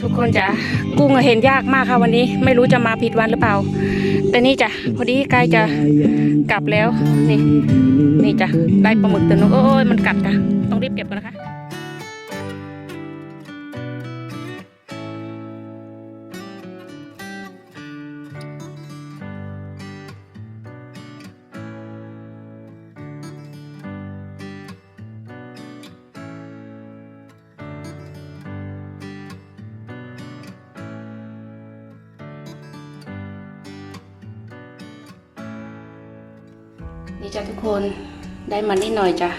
ทุกคนจ้ะกุ้งเห็นยากมากค่ะวันนี้ ไม่รู้จะมาผิดวันหรือเปล่า แต่นี่จ้ะพอดีใกล้จะกลับแล้วนี่นี่จ้ะได้ปลาหมึกตัวนึงโอ้ยมันกัดจ้ะต้องรีบเก็บก่อนนะคะ นี่จ้ะทุกคนได้มานิดหน่อยจ้ะ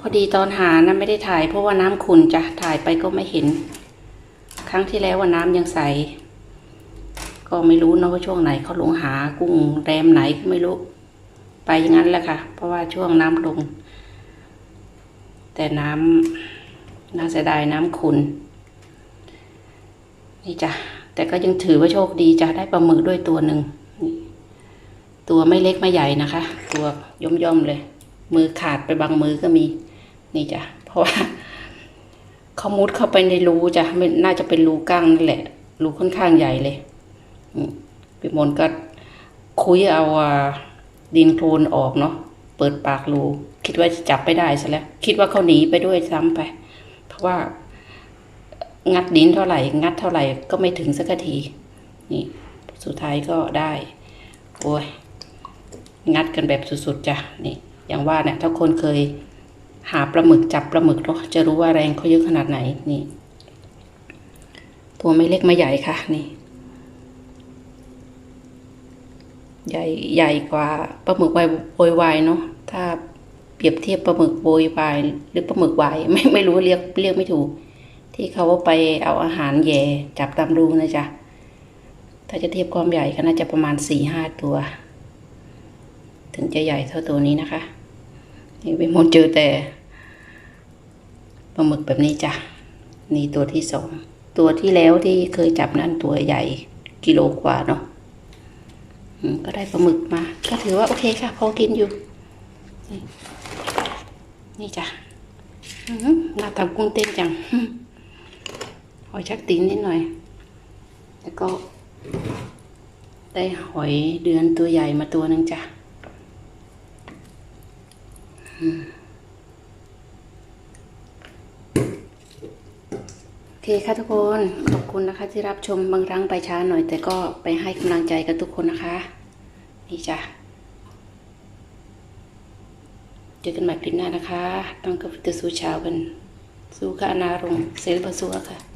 พอดีตอนหานะไม่ได้ถ่าย เพราะว่าน้ำขุ่นจ้ะถ่ายไปก็ไม่เห็น ครั้งที่แล้วว่าน้ำยังใส ก็ไม่รู้นะว่าช่วงไหนเขาลงหากุ้งแรมไหนก็ไม่รู้ ไปอย่างนั้นแหละค่ะ เพราะว่าช่วงน้ำลง แต่น้ำน่าเสียดายน้ำขุ่นนี่จ้ะแต่ก็ยังถือว่าโชคดีจ้ะได้ปลาหมึกด้วยตัวหนึ่ง ตัวไม่เล็กไม่ใหญ่นะคะ ตัวย่อมย่อมๆเลย มือขาดไปบางมือก็มี นี่จ้ะเพราะว่าเขามุดเข้าไปในรูจ้ะไม่น่าจะเป็นรูก้างนั่นแหละรูค่อนข้างใหญ่เลยอืมพี่มนก็คุยเอาดินโคลนออกเนาะเปิดปากรูคิดว่าจะจับไม่ได้ซะแล้ว คิดว่าเขาหนีไปด้วยซ้ำไป เพราะว่า งัดดินเท่าไหร่ งัดเท่าไหร่ก็ไม่ถึงสักทีนี่ สุดท้ายก็ได้ โอ้ย งัดกันแบบสุดๆจ้ะนี่อย่างว่าเนี่ยถ้าคนเคยหาปลาหมึกจับปลาหมึกเนาะจะรู้ว่าแรงเขาเยอะขนาดไหนนี่ ตัวไม่เล็กไม่ใหญ่ค่ะ นี่ ใหญ่ใหญ่กว่าปลาหมึกไวโวยวายเนาะถ้าเปรียบเทียบปลาหมึกโวยวายหรือปลาหมึกวายไม่ไม่รู้เรียกเรียกไม่ถูก ที่เขาไปเอาอาหารแย่จับตามรูนะจ๊ะถ้าจะเทียบความใหญ่ก็น่าจะประมาณสี่ห้าตัว ถึงจะใหญ่เท่าตัวนี้นะคะนี่เป็นมนเจอแต่ปลาหมึกแบบนี้จ้ะนี่ตัวที่สองตัวที่แล้วที่เคยจับนั่นตัวใหญ่กิโลกว่าเนาะอืมก็ได้ปลาหมึกมา ก็ถือว่าโอเคค่ะ พอกินอยู่ นี่จ้ะหน้าทำกุ้งเต้นจังหอยชักตีนนิดหน่อย แล้วก็ ได้หอยเดือนตัวใหญ่มาตัวหนึ่งจ้ะ โอเคค่ะทุกคนขอบคุณนะคะที่รับชมบางครั้งไปช้าหน่อย แต่ก็ไปให้กำลังใจกับทุกคนนะคะ นี่จ้ะเจอกันใหม่คลิปหน้านะคะ ต้องกับฟิตสู้เช้ากันสู้ค่ะอนารงค์เซลล์บสู้ค่ะ